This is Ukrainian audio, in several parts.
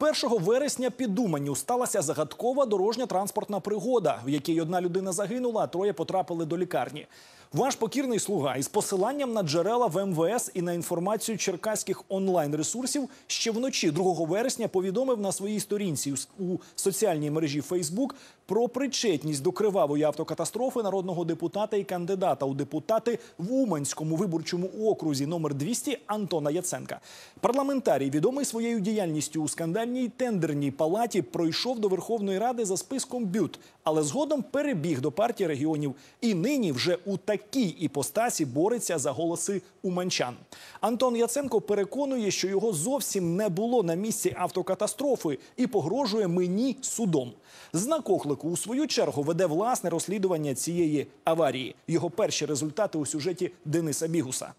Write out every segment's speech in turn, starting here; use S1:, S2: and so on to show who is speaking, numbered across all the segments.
S1: 1 вересня під Уманню сталася загадкова дорожня транспортна пригода, в якій одна людина загинула, а троє потрапили до лікарні. Ваш покірний слуга із посиланням на джерела в МВС і на інформацію черкаських онлайн-ресурсів ще вночі 2 вересня повідомив на своїй сторінці у- соціальній мережі Фейсбук про причетність до кривавої автокатастрофи народного депутата і кандидата у депутати в Уманському виборчому окрузі номер 200 Антона Яценка. Парламентарій, відомий своєю діяльністю у скандальній тендерній палаті, пройшов до Верховної Ради за списком бют, але згодом перебіг до партії регіонів і нині вже у такій іпостасі бореться за голоси уманчан. Антон Яценко переконує, що його зовсім не було на місці автокатастрофи і погрожує мені судом. Знак оклику у свою чергу веде власне розслідування цієї аварії. Його перші результати у сюжеті Дениса Бігуса.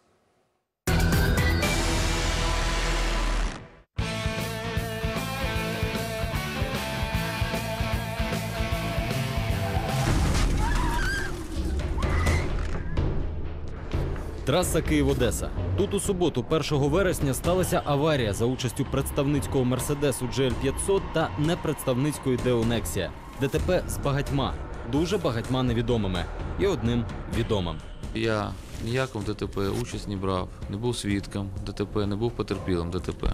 S2: Траса Київ-Одеса. Тут у суботу, 1 вересня, сталася аварія за участю представницького Мерседесу GL500 та непредставницької Деонексія. ДТП з багатьма, дуже багатьма невідомими і одним відомим.
S3: Я ніякому ДТП участь не брав, не був свідком ДТП, не був потерпілим ДТП.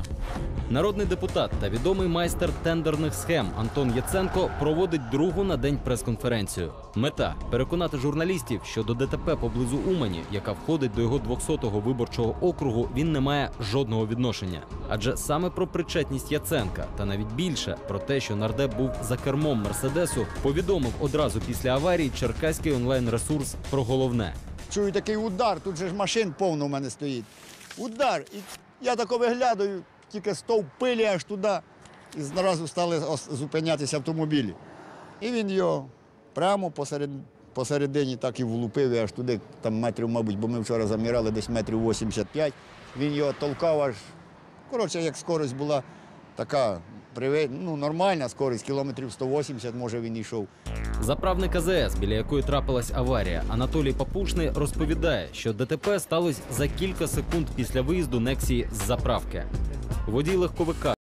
S2: Народний депутат та відомий майстер тендерних схем Антон Яценко проводить другу на день прес-конференцію. Мета переконати журналістів, що до ДТП поблизу Умані, яка входить до його 200-го виборчого округу, він не має жодного відношення. Адже саме про причетність Яценка та навіть більше про те, що нардеп був за кермом мерседесу, повідомив одразу після аварії черкаський онлайн-ресурс про головне.
S4: Чую такий удар, тут же ж машин повно в мене стоїть. Удар. І я тако виглядаю, тільки стовп пилі аж туди. І зразу стали зупинятися автомобілі. І він його прямо посеред, посередині так і влупив, і аж туди, там метрів, мабуть, бо ми вчора заміряли десь метрів 85. Він його толкав аж. Коротше, як скорість була така ну, нормальна скорість, кілометрів 180, може він йшов.
S2: Заправник АЗС, біля якої трапилась аварія, Анатолій Папушний розповідає, що ДТП сталося за кілька секунд після виїзду Нексії з заправки. Водій легковика